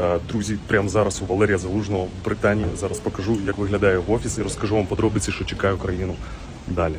Е, Друзі, прямо зараз у Валерія Залужного в Британії. Зараз покажу, як виглядає його офіс, і розкажу вам подробиці, що чекає Україну далі.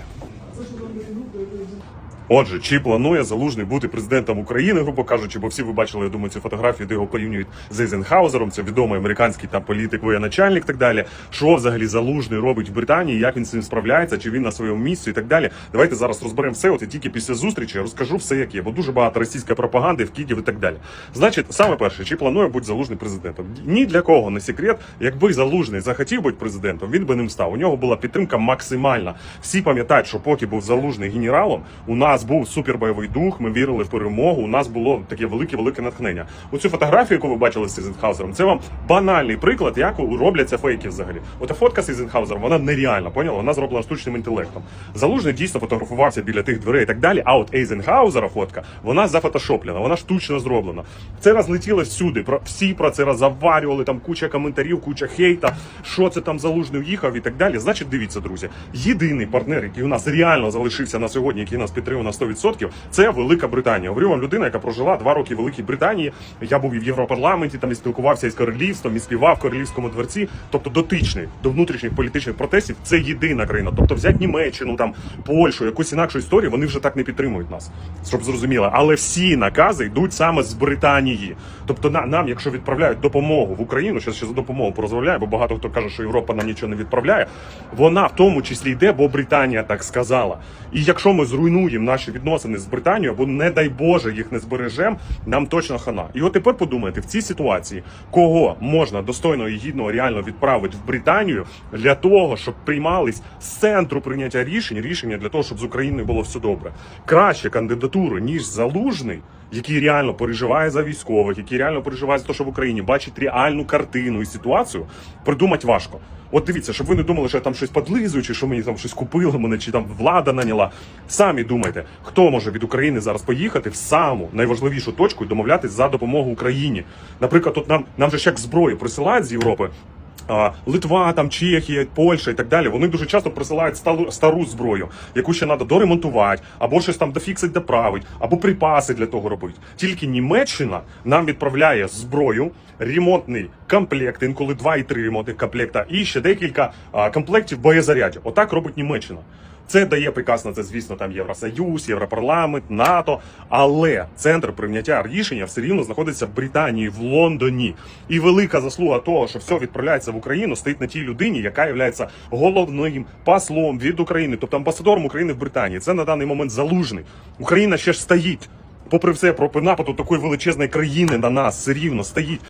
Отже, чи планує залужний бути президентом України, грубо кажучи, бо всі ви бачили, я думаю, ці фотографії, де його порівнюють з Ейзенхаузером, це відомий американський там політик, воєначальник і так далі. Що взагалі залужний робить в Британії, як він з цим справляється, чи він на своєму місці і так далі. Давайте зараз розберемо все. І тільки після зустрічі я розкажу все, як є, бо дуже багато російської пропаганди в Києві і так далі. Значить, саме перше, чи планує бути залужний президентом? Ні для кого не секрет. Якби залужний захотів бути президентом, він би ним став. У нього була підтримка максимальна. Всі пам'ятають, що поки був залужний генералом, у нас був супербойовий дух. Ми вірили в перемогу. У нас було таке велике велике натхнення. Оцю фотографію, яку ви бачили з Ейзенхаузером, це вам банальний приклад, як робляться фейки взагалі. Ота фотка з Ейзенхаузером, вона нереальна, поняла? Вона зроблена штучним інтелектом. Залужний дійсно фотографувався біля тих дверей і так далі. А от Ейзенхаузера фотка, вона зафотошоплена, вона штучно зроблена. Це розлетіло всюди. Про всі про це розаварювали. Там куча коментарів, куча хейта. Що це там залужний уїхав і так далі. Значить, дивіться, друзі. Єдиний партнер, який у нас реально залишився на сьогодні, який нас підтримує на 100%, це Велика Британія. Говорю вам людина, яка прожила два роки в Великій Британії. Я був і в Європарламенті, там і спілкувався із королівством, і співав в королівському дворці. Тобто дотичний до внутрішніх політичних протестів. Це єдина країна. Тобто взяти Німеччину, там Польщу, якусь інакшу історію, вони вже так не підтримують нас, щоб зрозуміло. Але всі накази йдуть саме з Британії. Тобто на, нам, якщо відправляють допомогу в Україну, ще ще за допомогу порозмовляю, бо багато хто каже, що Європа нам нічого не відправляє. Вона в тому числі йде, бо Британія так сказала. І якщо ми зруйнуємо наші відносини з Британією, або не дай Боже їх не збережемо, нам точно хана. І от тепер подумайте в цій ситуації, кого можна достойно і гідно реально відправити в Британію для того, щоб приймались з центру прийняття рішень, рішення для того, щоб з Україною було все добре. Краще кандидатуру, ніж залужний, який реально переживає за військових, який реально переживає за те, що в Україні бачить реальну картину і ситуацію, придумати важко. От дивіться, щоб ви не думали, що я там щось подлизую, чи що мені там щось купили мене, чи там влада наняла. Самі думайте, хто може від України зараз поїхати в саму найважливішу точку і домовлятись за допомогу Україні. Наприклад, тут нам нам же ж як зброю присилають з Європи. Литва, там Чехія, Польща і так далі. Вони дуже часто присилають стару, зброю, яку ще треба доремонтувати, або щось там дофіксить, доправить, або припаси для того робити. Тільки Німеччина нам відправляє зброю, ремонтний комплект, інколи два і три ремонтних комплекта, і ще декілька комплектів боєзарядів. Отак робить Німеччина. Це дає приказ на це, звісно, там Євросоюз, Європарламент, НАТО. Але центр прийняття рішення все рівно знаходиться в Британії, в Лондоні. І велика заслуга того, що все відправляється в Україну, стоїть на тій людині, яка є головним послом від України, тобто амбасадором України в Британії. Це на даний момент залужний. Україна ще ж стоїть. Попри все, про нападу такої величезної країни на нас все рівно стоїть.